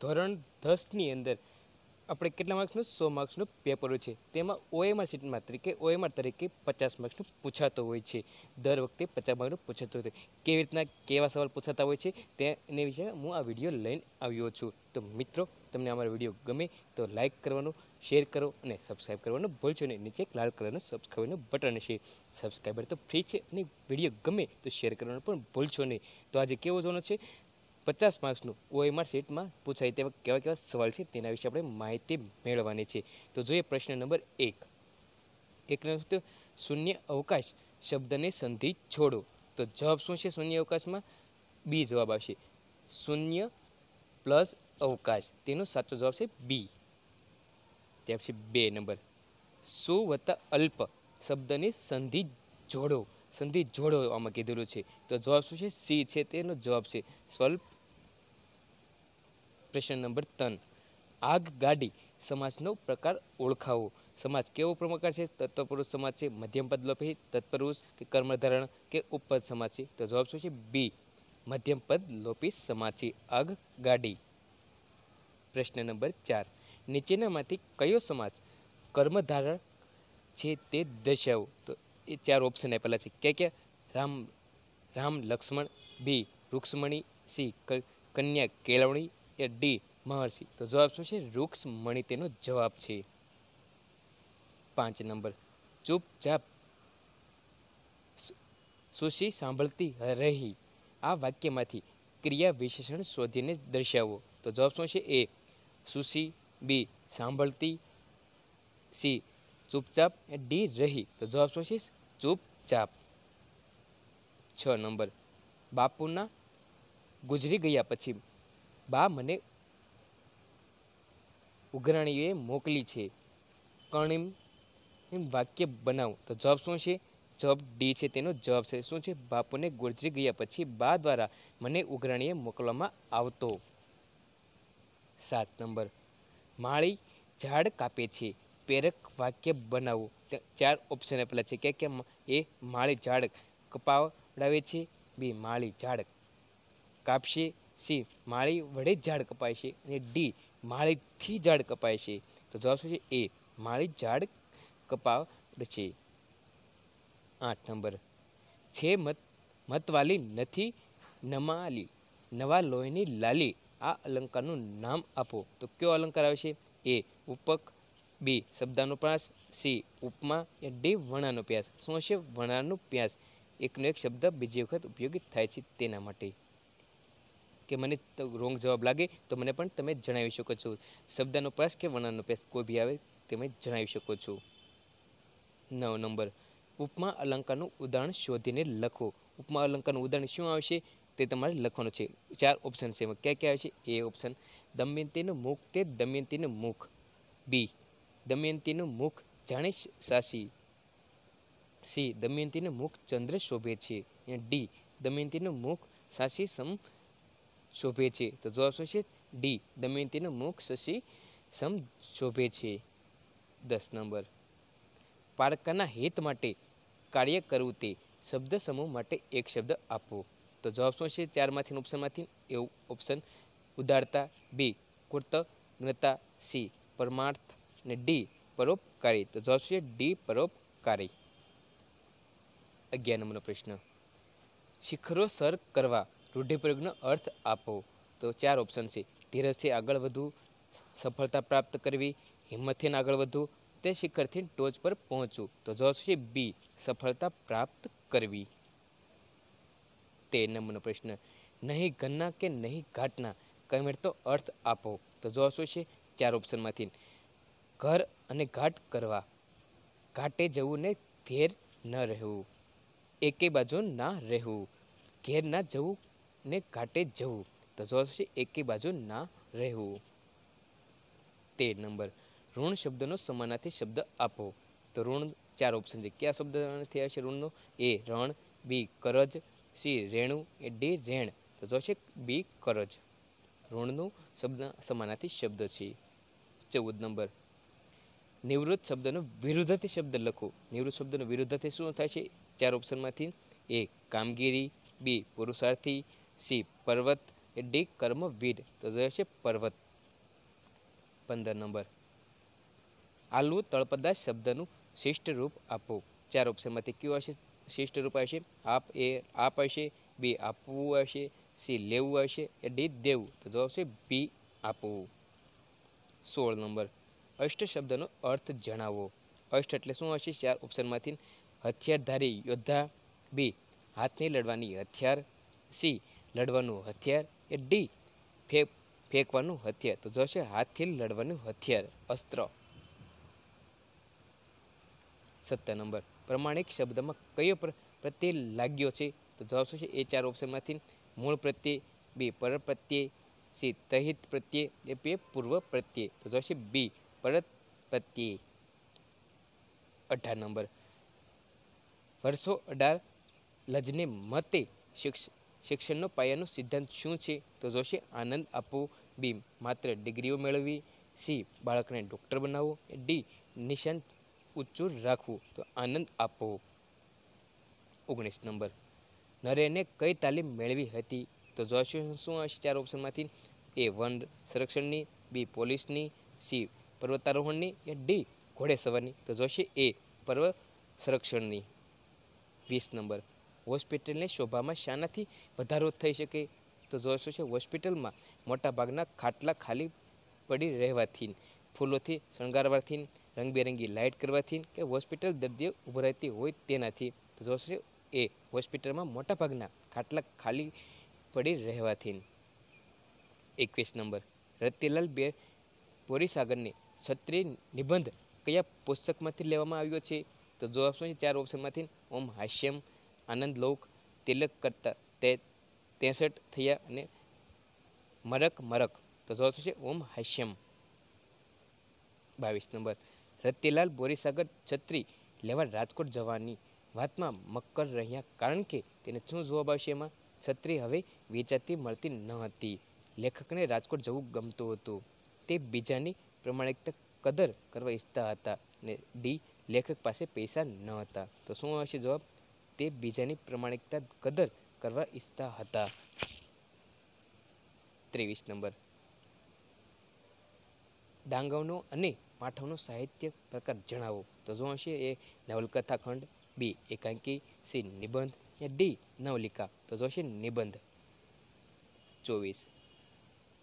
ધોરણ દસની અંદર આપણે કેટલા માર્ક્સનું સો માર્ક્સનું પેપર હોય છે. તેમાં ઓએમઆર સીટમાં તરીકે ઓએમઆર તરીકે પચાસ માર્ક્સનું પૂછાતો હોય છે. દર વખતે પચાસ માર્કનું પૂછાતો હોય છે. કેવી રીતના કેવા સવાલ પૂછાતા હોય છે તેને વિશે હું આ વીડિયો લઈને આવ્યો છું. તો મિત્રો, તમને અમારો વીડિયો ગમે તો લાઇક કરવાનું શેર કરો અને સબસ્ક્રાઈબ કરવાનું ભૂલશો નહીં. નીચે લાલ કલરનું સબસ્ક્રાઈબનું બટન છે. સબસ્ક્રાઈબર તો ફ્રી છે અને વીડિયો ગમે તો શેર કરવાનું પણ ભૂલશો નહીં. તો આજે કેવો જોવાનો છે? પચાસ માર્ક્સનું ઓએમઆર સીટમાં પૂછાય તેવા કેવા કેવા સવાલ છે તેના વિશે આપણે માહિતી મેળવવાની છે. તો જોઈએ પ્રશ્ન નંબર એક. એક નંબર શૂન્ય અવકાશ શબ્દને સંધિ છોડો. તો જવાબ શું છે શૂન્ય અવકાશમાં? બી જવાબ આવશે. શૂન્ય પ્લસ અવકાશ. તેનો સાચો જવાબ છે બી. ત્યાર પછી બે નંબર. સુ વત્તા અલ્પ શબ્દની સંધિ જોડો. સંધિ જોડો આમાં કીધેલું છે. તો જવાબ શું છે? સી છે. તેનો જવાબ છે. સ્વલ્પ પ્રશ્ન નંબર ત્રણ. આગ ગાડી, સમાજનો પ્રકાર ઓળખાવો. સમાજ કેવો પ્રકાર છે? તત્વપુરુષ સમાજ છે, મધ્યમ પદ લોપી, તત્પુરુષ કે કર્મધારણ કે ઉપપદ સમાજ છે? તો જવાબ શું છે? બી. મધ્યમ પદ લોપી સમાજ છે. આગ ગાડી. પ્રશ્ન નંબર ચાર. નીચેનામાંથી કયો સમાજ કર્મધારણ છે તે દર્શાવો? તો એ ચાર ઓપ્શન આપેલા છે. ક્યાં ક્યાં? રામ રામ, લક્ષ્મણ, બી. રૂક્ષ્મણી, સી. કન્યા, કેળવણી એ ડી મહર્ષિ. તો જવાબ શું છે? રૂક્ષ્મણી તેનો જવાબ છે. પાંચ નંબર. ચૂપચાપ સુશી સાંભળતી રહી. આ વાક્યમાંથી ક્રિયા વિશેષણ શોધીને દર્શાવો. તો જવાબ શું છે? એ. સુશી બી સાંભળતી સી. ચૂપચાપ એ ડી રહી. તો જવાબ શું છે? ચૂપચાપ. છ નંબર. બાપુના ગુજરી ગયા પછી બા, મને ઉઘરાણીએ મોકલી છે. કર્ણિમ વાક્ય બનાવું. તો જવાબ શું છે? જવાબ ડી છે તેનો જવાબ છે. શું છે? બાપુને ગુજરી ગયા પછી બા દ્વારા મને ઉઘરાણીએ મોકલવામાં આવતો. સાત નંબર. માળી ઝાડ કાપે છે. પ્રેરક વાક્ય બનાવવું ચાર ઓપ્શન આપેલા છે. કે કે એ માળી ઝાડ કપાવડાવે છે. બી, માળી ઝાડ કાપશે. સી, માળી વડે ઝાડ કપાય છે અને ડી, માળીથી ઝાડ કપાય છે. તો જવાબ શું છે? એ, માળી ઝાડ કપાવ છે આઠ નંબર. છે મત, મતવાલી નથી, નમાલી, નવા લોહીની લાલી. આ અલંકારનું નામ આપો. તો કયો અલંકાર આવે છે? એ, ઉપક, બી શબ્દાનુપ્રાસ સી, ઉપમા એ ડી, વણાનો પ્યાસ. શું છે વણાનો પ્યાસ. એકનો એક શબ્દ બીજી વખત ઉપયોગી થાય છે તેના માટે. કે મને રોંગ જવાબ લાગે, તો મને પણ તમે જણાવી શકો છો. શબ્દનો પ્યાસ કે વર્ણનનો પ્યાસ કોઈ બી આવે, તમે જણાવી શકો છો. નવ નંબર. ઉપમા અલંકારનું ઉદાહરણ શોધીને લખો. ઉપમા અલંકારનું ઉદાહરણ શું આવશે? તે તમારે લખવાનું છે. ચાર ઓપ્શન છે. એમાં ક્યાં ક્યાં આવે છે એ ઓપ્શન દમયંતીનું મુખ તે દમયંતીનું મુખ? બી દમયંતીનું મુખ જાણે સાસી. સી દમયંતીનું મુખ ચંદ્ર શોભે છે. ડી દમયંતીનું મુખ સાસી સમ શોભે છે તો જવાબ શું છે? ડી દમયંતીનું મુખ શશી સમ શોભે છે. દસ નંબર. પારકાના હિત માટે કાર્ય કરવું તે શબ્દ સમૂહ માટે એક શબ્દ આપવો. તો જવાબ શું છે? ચારમાંથી ઓપ્શનમાંથી એવું ઓપ્શન ઉદારતા બી કૃતજ્ઞતા સી પરમાર્થ ને ડી પરોપકારી. તો જવાબ છે? ડી પરોપકારી. અગિયાર નંબરનો પ્રશ્ન. શિખરો સર કરવા રૂઢિપ્રયોગનો અર્થ આપો. તો ચાર ઓપ્શન છે. ધીરજથી આગળ વધવું, સફળતા પ્રાપ્ત કરવી, હિંમતથી આગળ વધવું, તે શિખરથી ટોચ પર પહોંચવું. તો જવાબ છે? બી સફળતા પ્રાપ્ત કરવી. તે નંબરનો પ્રશ્ન. નહીં ઘરના કે નહીં ઘાટના? કમેટતો અર્થ આપો. તો જવાબ શું છે? ચાર ઓપ્શનમાંથી ઘર અને ઘાટ કરવા. ઘાટે જવું ને ઘેર ન રહેવું. એકે બાજુ ના રહેવું. ઘેર ના જવું ને ઘાટે જવું. તો જવાબ છે એકે બાજુ ના રહેવું. તેર નંબર. ઋણ શબ્દનો સમાનાર્થી શબ્દ આપો. તો ઋણ ચાર ઓપ્શન છે. કયા શબ્દ થયા છે ઋણનો? એ રણ, બી કરજ, સી રેણુ, એ ડી રેણ. તો જવાબ છે બી કરજ. ઋણનું શબ્દ સમાનાર્થી શબ્દ છે. ચૌદ નંબર. નિવૃત્ત શબ્દનો વિરુદ્ધથી શબ્દ લખો. નિવૃત્ત શબ્દનો વિરુદ્ધથી શું થાય છે? ચાર ઓપ્શનમાંથી એ કામગીરી, બી પુરુષાર્થી સી, પર્વત એ ડી, કર્મવીર. તો જવાબ છે પર્વત. પંદર નંબર. આલુ તળપદા શબ્દનું શિષ્ટ રૂપ આપો ચાર ઓપ્શનમાંથી કયું હશે શિષ્ટ રૂપ હશે આપ એ, આપ હશે બી, આપવું હશે સી, લેવું હશે એ ડી, દેવું. તો જવાબ છે બી, આપવું. સોળ નંબર. અષ્ટ શબ્દનો અર્થ જણાવો. અષ્ટ એટલે શું હશે ચાર ઓપ્શનમાંથી હથિયારધારી યોદ્ધા. બી, હાથની લડવાની હથિયાર. સી લડવાનું હથિયાર એ ડી, ફેંક, ફેંકવાનું હથિયાર. તો જોશે, હાથથી લડવાનું હથિયાર, અસ્ત્ર. સત્તર નંબર. પ્રમાણિક શબ્દમાં કયો પ્રત્યય લાગ્યો છે? તો જવાબ શું છે? એ ચાર ઓપ્શનમાંથી મૂળ પ્રત્યય, બી પર પ્રત્યય સી, તહિત પ્રત્યય એ બે પૂર્વ પ્રત્યય. તો જવાબ છે બી પરત પ્રત્યય અઢાર નંબર. વર્ષો અઢાર લજને મતે શિક્ષણનો પાયાનો સિદ્ધાંત શું છે? તો જોશે આનંદ આપવો બી માત્ર ડિગ્રીઓ મેળવવી સી, બાળકને ડૉક્ટર બનાવવો ડી, નિશાન ઊંચું રાખવું. તો આનંદ આપવો ઓગણીસ નંબર. નરેને કઈ તાલીમ મેળવી હતી? તો જોશે શું હશે ચાર ઓપ્શનમાંથી? એ, વન સંરક્ષણની, બી, પોલીસની, સી, પર્વતારોહણની કે ડી, ઘોડેસવારની. તો જોશે એ, પર્વ સંરક્ષણની. વીસ નંબર. હોસ્પિટલની શોભામાં શાનાથી વધારો થઈ શકે. તો જોશું છે, હોસ્પિટલમાં મોટાભાગના ખાટલા ખાલી પડી રહેવાથી, ફૂલોથી શણગારવાથી, રંગબેરંગી લાઇટ કરવાથી કે હોસ્પિટલ દર્દીઓ રહેતી હોય તેનાથી. તો જોશે એ હોસ્પિટલમાં મોટાભાગના ખાટલા ખાલી પડી રહેવાથી. એકવીસ નંબર, રતિલાલ બે બોરીસાગરની ક્ષત્રિય નિબંધ કયા પુસ્તકમાંથી લેવામાં આવ્યો છે? તો જવાબ શું છે, ચાર ઓપ્શનમાંથી, ઓમ હાસ્યમ આનંદ લોક તિલક કરતા તે ત્રેસઠ થયા અને મરક મરક. તો જવાબ છે? ઓમ હાસ્યમ. બાવીસ નંબર. રતિલાલ બોરીસાગર છત્રી લેવા રાજકોટ જવાની વાતમાં મક્કર રહ્યા કારણ કે તેને શું જવાબ આવશે એમાં? છત્રી હવે વેચાતી મળતી ન હતી. લેખકને રાજકોટ જવું ગમતું હતું. તે બીજાની પ્રમાણિકતા કદર કરવા ઈચ્છતા હતા અને ડી લેખક પાસે પૈસા ન હતા. તો શું આવશે જવાબ? તે બીજાની પ્રમાણિકતા કદર કરવા ઈચ્છતા હતા. ત્રેવીસ નંબર. ડાંગવનો અને પાઠવનો સાહિત્ય પ્રકાર જણાવો. તો જો હશે? એ નવલકથા ખંડ બી એકાંકી, સી નિબંધ ડી નવલિકા. તો જોશે નિબંધ. ચોવીસ.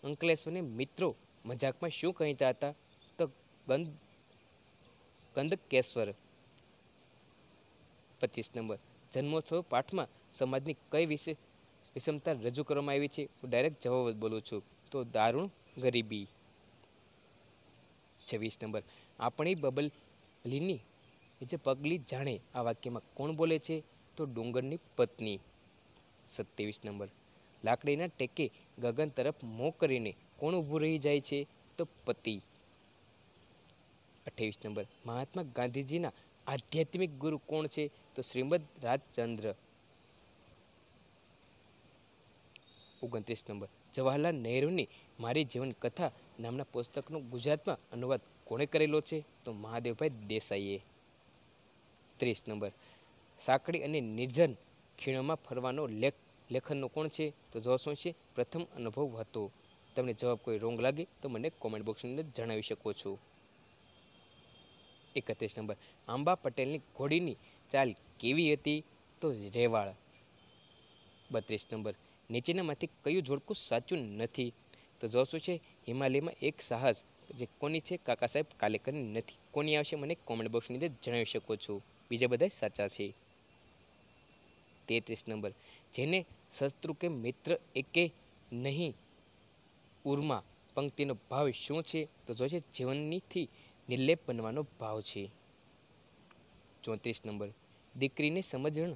અંકલેશ્વરને મિત્રો મજાકમાં શું કહેતા હતા? તો ગંદ ગંધકેશ્વર. પચીસ નંબર. જન્મોત્સવ પાઠમાં સમાજની કઈ વિશે વિષમતા રજૂ કરવામાં આવી છે? હું ડાયરેક્ટ જવાબ બોલું છું. તો દારૂણ ગરીબી. છવ્વીસ નંબર. આપણી બબલીની જે પગલી જાણે આ વાક્યમાં કોણ બોલે છે? તો ડુંગરની પત્ની. સત્યાવીસ નંબર. લાકડીના ટેકે ગગન તરફ મોં કરીને કોણ ઊભું રહી જાય છે? તો પતિ. અઠ્યાવીસ નંબર. મહાત્મા ગાંધીજીના આધ્યાત્મિક ગુરુ કોણ છે? તો શ્રીમદ રાજચંદ્ર. ઓગણત્રીસ નંબર. જવાહરલાલ નહેરુની મારી જીવન કથા નામના પુસ્તકનો ગુજરાતમાં અનુવાદ કોણે કરેલો છે? તો મહાદેવભાઈ દેસાઈએ. ત્રીસ નંબર. સાંકડી અને નિર્જન ખીણોમાં ફરવાનો લેખ, લેખનનો કોણ છે? તો જવાબ શું છે? પ્રથમ અનુભવ હતો. તમને જવાબ કોઈ રોંગ લાગે તો મને કોમેન્ટ બોક્સની અંદર જણાવી શકો છો. એકત્રીસ નંબર. આંબા પટેલની ઘોડીની ચાલ કેવી હતી? તો રેવાળ. બત્રીસ નંબર. નીચેનામાંથી કયું જોડકું સાચું નથી? તો જોશું છે? હિમાલયમાં એક સાહસ. જે કોની છે? કાકા સાહેબ કાલેકરની નથી. કોની આવશે? મને કોમેન્ટ બોક્સની અંદર જણાવી શકો છો. બીજા બધા સાચા છે. તેત્રીસ નંબર. જેને શત્રુ કે મિત્ર એકે નહીં. ઉર્મા, પંક્તિનો ભાવ શું છે? તો જોશે જીવનનીથી નિર્લેપ બનવાનો ભાવ છે. ચોત્રીસ નંબર. દીકરીને સમજણ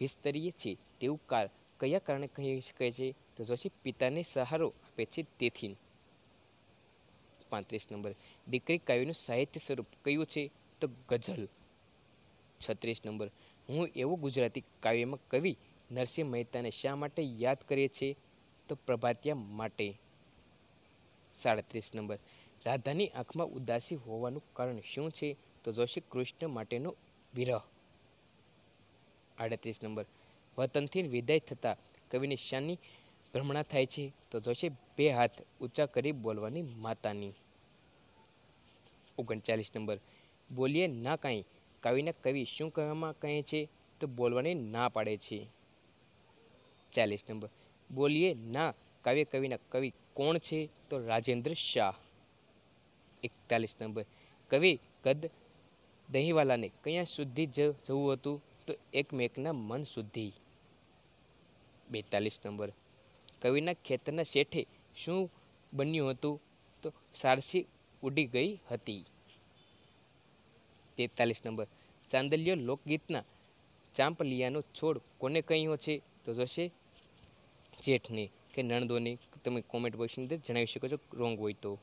વિસ્તરીએ છે. તેવું કાર કયા કારણે કહી શકે છે? તો જોશે પિતાને સહારો આપે છે તેથી. પાંત્રીસ નંબર. દીકરી કાવ્યનું સાહિત્ય સ્વરૂપ કયું છે? તો ગઝલ. છત્રીસ નંબર. હું એવું ગુજરાતી કાવ્યમાં કવિ નરસિંહ મહેતાને શા માટે યાદ કરીએ છીએ? તો પ્રભાતિયા માટે. સાડત્રીસ નંબર. રાધાની આંખમાં ઉદાસી હોવાનું કારણ શું છે? તો જોશે કૃષ્ણ માટેનો વિરહ. આડત્રીસ નંબર. વતનથી વિદાય થતાં કવિની શાની ભ્રમણા થાય છે? તો જોશે બે હાથ ઊંચા કરી બોલવાની માતાની. ઓગણચાલીસ નંબર. બોલીએ ના કાંઈ. કવિના કવિ શું કહેવામાં કહે છે? તો બોલવાની ના પાડે છે. ચાલીસ નંબર. બોલીએ ના. કાવ્ય કવિના કવિ કોણ છે? તો રાજેન્દ્ર શાહ. એકતાલીસ નંબર. કવિ કદ દહીંવાલાને કયા સુધી જવું હતું? તો એકમેકના મન સુધી. બેતાલીસ નંબર. કવિના ખેતરના શેઠે શું બન્યું હતું? તો સારસી ઉડી ગઈ હતી. તેતાલીસ નંબર. ચાંદલિયો લોકગીતના ચાંપલિયાનો છોડ કોને કહ્યો છે? તો જોશે જેઠને કે નણદોને. તમે કોમેન્ટ બોક્સની અંદર જણાવી શકો છો રોંગ હોય તો.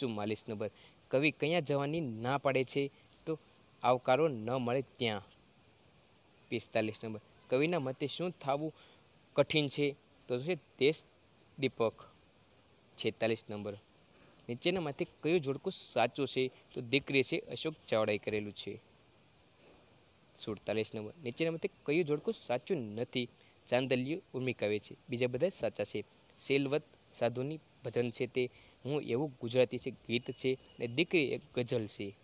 ચુમ્માલીસ નંબર. કવિ કયા જવાની ના પાડે છે તો આવકારો ન મળે ત્યાં. પિસ્તાલીસ નંબર. કવિના મતે શું થવું કઠિન છે? તો છે દેશ દીપક. છેતાલીસ નંબર. નીચેનામાંથી કયું જોડકું સાચું છે? તો દીકરી છે અશોક ચાવડાએ કરેલું છે. સુડતાલીસ નંબર. નીચેનામાંથી કયું જોડકું સાચું નથી? ચાંદલિયું ઉર્મિકાવે છે. બીજા બધા સાચા છે. સેલવત સાધુની ભજન છે તે. હું એવું ગુજરાતી છે, ગીત છે ને દીકરી એક ગઝલ છે.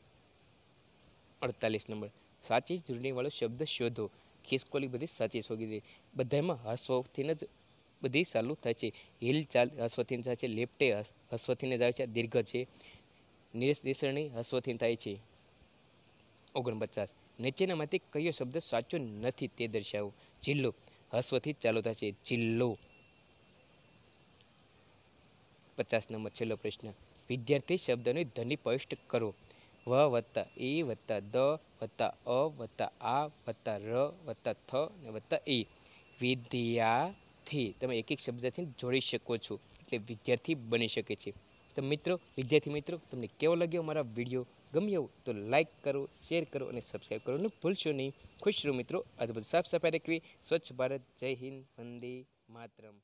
અડતાલીસ નંબર. સાચી જોડણીવાળો શબ્દ શોધો. ખિસકોલી બધી સાચી શોધી દે. બધામાં હસવાથી જ બધી ચાલુ થાય છે. હિલ ચાલ હસવાથી થાય છે, લેફ્ટે જ જાય છે, દીર્ઘ છે. દેસરણી હસવાથી થાય છે. ઓગણપચાસ. નીચેનામાંથી કયો શબ્દ સાચો નથી તે દર્શાવો. જિલ્લો હસવાથી ચાલુ થાય છે. જિલ્લો પચાસ નંબર છેલ્લો પ્રશ્ન. વિદ્યાર્થી શબ્દને ધ્વનિ પવિષ્ટ કરો. વ વત્તા એ વત્તા દ વત્તા અ વત્તા આ વત્તા ર વત્તા થ ને વત્તા એ વિદ્યાર્થી. તમે એક એક શબ્દથી જોડી શકો છો. એટલે વિદ્યાર્થી બની શકે છે. તો મિત્રો, વિદ્યાર્થી મિત્રો, તમને કેવો લાગ્યો મારા વીડિયો? ગમ્યો તો લાઈક કરો, શેર કરો અને સબસ્ક્રાઈબ કરવાનું ભૂલશો નહીં. ખુશ રહો મિત્રો. આજે બધું સાફ સફાઈ રાખવી. સ્વચ્છ ભારત. જય હિન્દ. વંદે માતરમ.